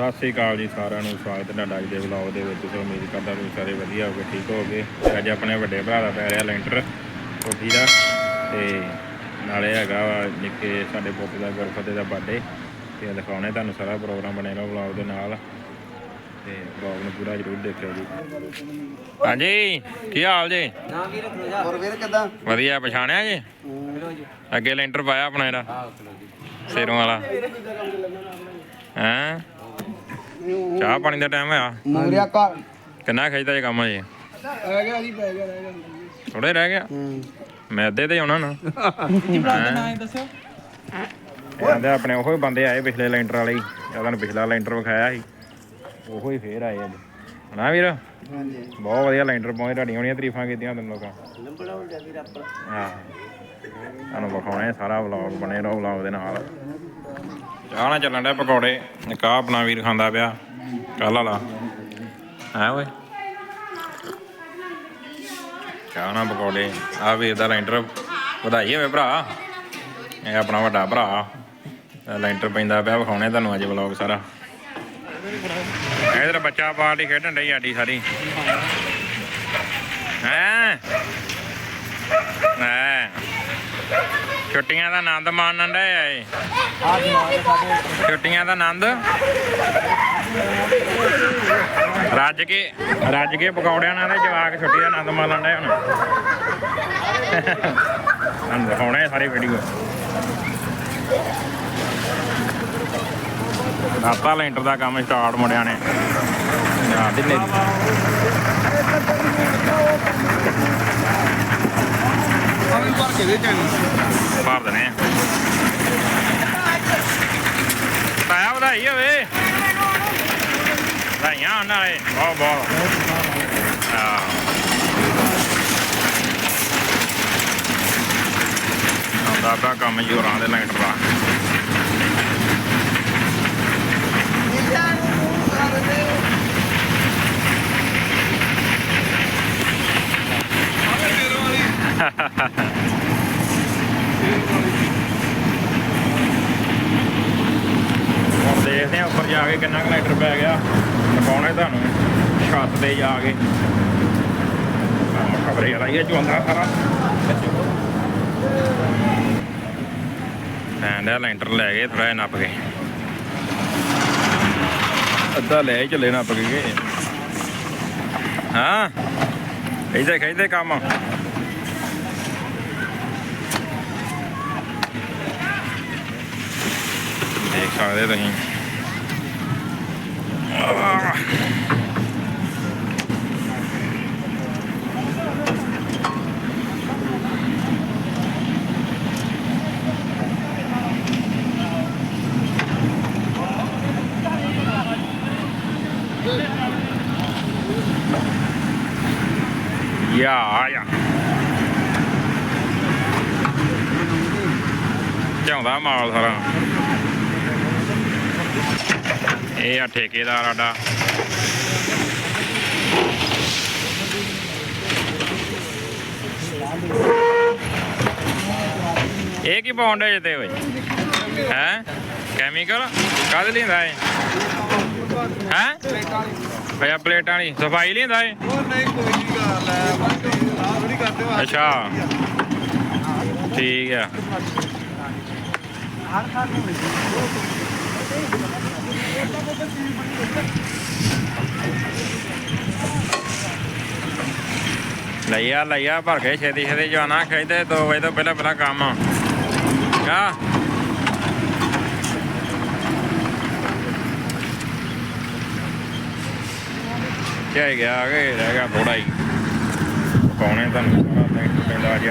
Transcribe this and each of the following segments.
ਸਤਿ ਸ੍ਰੀ ਅਕਾਲ ਜੀ ਸਾਰਿਆਂ ਨੂੰ। ਸਵਾਗਤ ਹੈ ਤੁਹਾਡਾ ਅੱਜ ਦੇ ਵਲੌਗ ਦੇ ਵਿੱਚ। ਸੋ ਉਮੀਦ ਕਰਦਾ ਤੁਸੀਂ ਸਾਰੇ ਵਧੀਆ ਹੋਗੇ ਠੀਕ ਹੋਗੇ ਅੱਜ ਆਪਣੇ ਵੱਡੇ ਭਰਾ ਦਾ ਪੈ ਰਿਹਾ ਲੈਂਟਰ ਕੋਠੀ ਦਾ। ਤੇ ਨਾਲੇ ਹੈਗਾ ਵਾ ਨਿੱਕੇ ਸਾਡੇ ਪੁੱਤ ਦਾ ਗੁਰਫਤਿਹ ਦਾ ਬਰਥਡੇ ਤੇ ਦਿਖਾਉਣੇ ਤੁਹਾਨੂੰ ਸਾਰਾ ਪ੍ਰੋਗਰਾਮ ਬਣੇ ਰਹੋ ਵਲੌਗ ਦੇ ਨਾਲ। ਤੇ ਵਲੌਗ ਨੂੰ ਪੂਰਾ ਜ਼ਰੂਰ ਦੇਖਿਓ ਜੀ। ਹਾਂਜੀ ਕੀ ਹਾਲ ਜੀ? ਨਾ ਵੀ ਰੱਖੋ ਜਾ ਹੋਰ ਵੀਰ ਕਿਦਾਂ? ਵਧੀਆ ਪਛਾਣਿਆ ਜੀ? ਅੱਗੇ ਲੈਂਟਰ ਪਾਇਆ ਆਪਣਾ ਇਹਦਾ? ਸਿਰੋਂ ਵਾਲਾ। ਹੈਂ? ਚਾਹ ਪਾਣੀ ਦਾ ਟਾਈਮ ਹੋਇਆ। ਮੂਰਿਆ ਘਰ। ਕਿੰਨਾ ਖਿੱਚਦਾ ਇਹ ਕੰਮ ਜੀ ਰਹਿ ਗਿਆ ਜੀ ਪੈ ਗਿਆ ਰਹਿ ਗਿਆ। ਥੋੜੇ ਰਹਿ ਗਿਆ? ਹੂੰ। ਮੈਂ ਅੱਧੇ ਤੇ ਆਉਣਾ ਨਾ। ਨਾਂ ਦੱਸੋ। ਕਹਿੰਦੇ ਆਪਣੇ ਉਹੋ ਹੀ ਬੰਦੇ ਆਏ ਪਿਛਲੇ ਲੈਂਟਰ ਵਾਲੇ ਹੀ। ਉਹਨਾਂ ਨੂੰ ਪਿਛਲਾ ਲੈਂਟਰ ਵਿਖਾਇਆ ਸੀ। ਉਹੋ ਹੀ ਫੇਰ ਆਏ ਅੱਜ। ਹਨਾ ਵੀਰ? ਹਾਂਜੀ। ਬਹੁਤ ਵਧੀਆ ਲੈਂਟਰ ਪਾਉਂਦੇ ਤੁਹਾਡੀਆਂ ਹੋਣੀਆਂ ਤਾਰੀਫਾਂ ਕੀਤੀਆਂ ਤੁਹਾਨੂੰ ਲੋਕਾਂ। ਨੰਬਰ ਹੋ ਜਾ ਵੀਰ ਆਪਣਾ ਹਾਂ। ਤੁਹਾਨੂੰ ਵਿਖਾਉਣੇ ਸਾਰਾ ਵਲੌਗ ਬਣੇ ਰਹੋ ਵਲੌਗ ਦੇ ਨਾਲ। ਚਾਹ ਚੱਲਣ ਡਿਆ ਪਕੌੜੇ। ਇੱਕ ਆਪਣਾ ਵੀਰ ਖਾਂਦਾ ਪਿਆ। ਕੱਲ ਵਾਲਾ। ਹੈ ਓਏ? ਚਾਹ ਪਕੌੜੇ। ਆ ਵੀਰ ਦਾ ਲੈਂਟਰ ਵਧਾਈ ਹੋਵੇ ਭਰਾ। ਇਹ ਆਪਣਾ ਵੱਡਾ ਭਰਾ। ਇਹ ਲੈਂਟਰ ਪੈਂਦਾ ਪਿਆ, ਵਿਖਾਉਣੇ ਤੁਹਾਨੂੰ ਅੱਜ ਵਲੌਗ ਸਾਰਾ। ਇਧਰ ਬੱਚਾ ਪਾਰਟੀ ਖੇਡਣ ਡਈ ਆਡੀ ਸਾਰੀ। ਹੈ? ਹੈ? ਛੁੱਟੀਆਂ ਦਾ ਆਨੰਦ ਮਾਣਨ ਡਏ ਆਏ ਛੁੱਟੀਆਂ ਦਾ ਆਨੰਦ? ਰੱਜ ਕੇ ਰੱਜ ਕੇ ਪਕੌੜਿਆਂ ਨਾਲ ਦੇ ਜਵਾਕ ਛੁੱਟੀ ਦਾ ਆਨੰਦ ਮਾਣਨ ਡਏ ਹੁਣ। ਦਿਖਾਉਣੇ ਆ ਸਾਰੀ ਵੀਡੀਓ ਰਾਤਾ ਲੈਂਟਰ ਦਾ ਕੰਮ ਸਟਾਰਟ ਮੁੰਡਿਆਂ ਨੇ। ਯਾਰ ਦੀ ਮੇਰੀ ਆਵੇਂ ਭਰ ਕੇ ਦੇ ਚੰਨ ਭਰ ਦਨੇ ਆ। ਤਾਇਆ ਵਧਾਈ ਹੋਵੇ ਵਧਾਈਆਂ ਨਾਲੇ ਬਹੁਤ ਬਹੁਤ। ਹਾਂ। ਆਉਂਦਾ ਕੰਮ ਜੋਰਾਂ ਦੇ ਲੈਂਟਰ ਦਾ ਹੁਣ ਦੇਖਦੇ ਆ ਉੱਪਰ ਜਾ ਕੇ ਕਿੰਨਾ ਕੁ ਲੈਂਟਰ ਪੈ ਗਿਆ। ਦਿਖਾਉਣੇ ਤੁਹਾਨੂੰ, ਛੱਤ ਤੇ ਜਾ ਕੇ। ਖਬਰੇ ਵਾਲਾ ਹੀ ਹੈ ਚੁੰਦਾ ਸਾਰਾ। ਐਂਡਾ ਲੈਂਟਰ ਲੈ ਗਏ ਥੋੜਾ ਨੱਪ ਕੇ। ਅੱਧਾ ਲੈ ਚੱਲੇ ਨੱਪ ਕੇ ਗਏ। ਹਾਂ ਇਹਦੇ ਖੇਦੇ ਕੰਮ। ਦੇਖ ਸਕਦੇ ਤੁਸੀਂ। ਆਹ। ਯਾ ਯਾ ਝਾਉਂਦਾ ਮਾਲ ਸਾਰਾ ਇਹ ਆ ਠੇਕੇਦਾਰ ਸਾਡਾ ਇਹ ਕੀ ਪਾਉਂਦੇ ਜੇ ਤੇ ਓਏ? ਹੈ? ਕੈਮੀਕਲ ਕਾਹਦੇ ਲਿੰਦਾ ਹੈ ਹੈ? ਭਈਆ ਪਲੇਟਾਂ ਵਾਲੀ। ਸਫ਼ਾਈ ਲਿੰਦਾ ਹੈ ਉਹ ਨਹੀਂ ਕੋਈ ਨਹੀਂ ਗੱਲ ਹੈ ਬਸ ਥੋੜੀ ਕਰਦੇ ਹੋ ਅੱਛਾ। ਠੀਕ ਆ। ਲਈਆ ਲਈਆ ਭਰ ਕੇ ਛੇਤੀ ਛੇਤੀ ਜਾਣਾ ਖੇਦੇ 2 ਵਜੇ ਤੋਂ ਪਹਿਲਾਂ ਪਹਿਲਾਂ ਕੰਮ। ਆ ਕਿਹ ਗਿਆ ਆ ਗਏ ਰਹਿ ਗਿਆ ਥੋੜਾ ਹੀ ਪਾਉਣੇ ਤੁਹਾਨੂੰ ਸਾਰਾ ਲੈਂਟਰ ਪੈਂਦਾ ਅੱਜ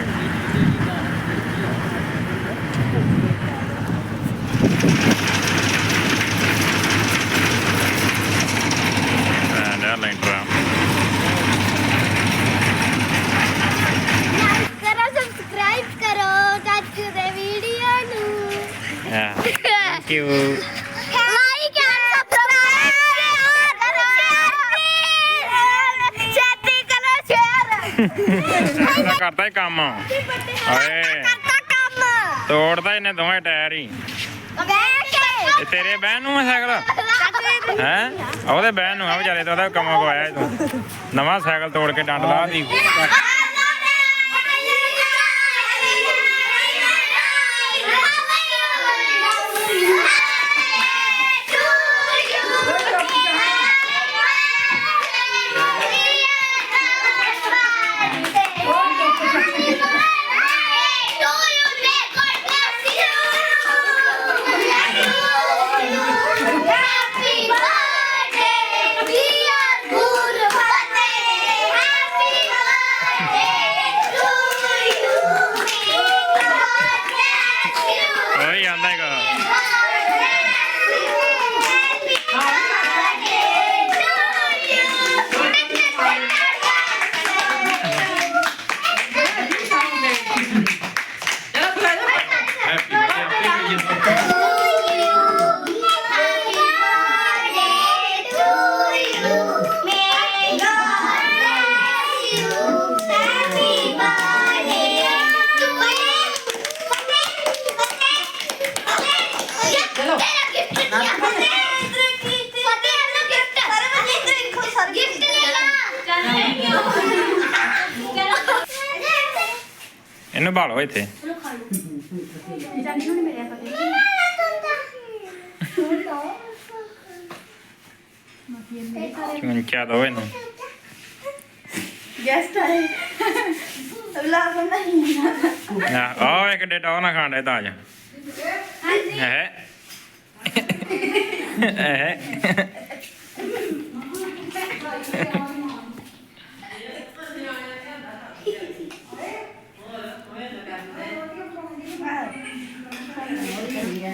ਐਂਡਾ ਲੈਂਟਰ ਆ। ਕਰੋ ਸਬਸਕ੍ਰਾਈਬ ਕਰੋ ਚਾਚੂ ਦੇ ਵੀਡੀਓ ਨੂੰ Yeah. Thank you. Like and subscribe ਕਰੋ ਸ਼ੇਅਰ ਛੇਤੀ ਕਰੋ ਕਰਦਾ ਹੀ ਕੰਮ। ਕੰਮ ਤੋੜਦਾ ਇਹਨੇ ਦੋਵੇਂ ਟਾਇਰ ਹੀ। ਤੇ ਤੇਰੇ ਬਹਿਣ ਨੂੰ ਆ ਸਾਈਕਲ? ਹੈ? ਉਹਦੇ ਬਹਿਨ ਨੂੰ ਆ ਵਿਚਾਰੇ ਤੋਂ ਉਹਦਾ ਕੰਮਾਂ ਕੋ ਆਇਆ ਤੂੰ। ਨਵਾਂ ਸਾਈਕਲ ਤੋੜ ਕੇ ਡੰਡ ਲਾ ਦੀ ਇਹਨੂੰ ਭਾਲੋ ਇੱਥੇ। ਚੁੰਚਾ ਦੋ ਇਹਨੂੰ। ਗੈਸਟ ਆਏ। ਅਗਲਾ ਬੰਦਾ ਹੀ ਆ ਉਹ ਇੱਕ ਡੇਟਾ ਨਾ ਖਾਂਦਾ ਤਾਜ। ਹੈ? ਹੈ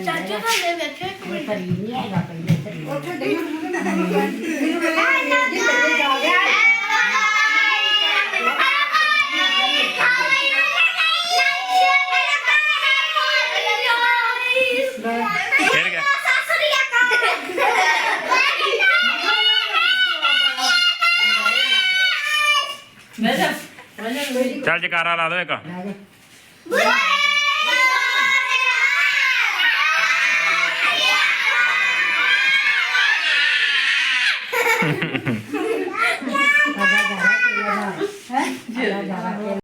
ਚਾਚੂ ਦਾ ਦੇ ਵੇਖੇ ਫਿਰ ਗਿਆ ਚੱਲ ਜਕਾਰਾ ਲਾ ਦੋ ਇੱਕ। Và bao giờ hết?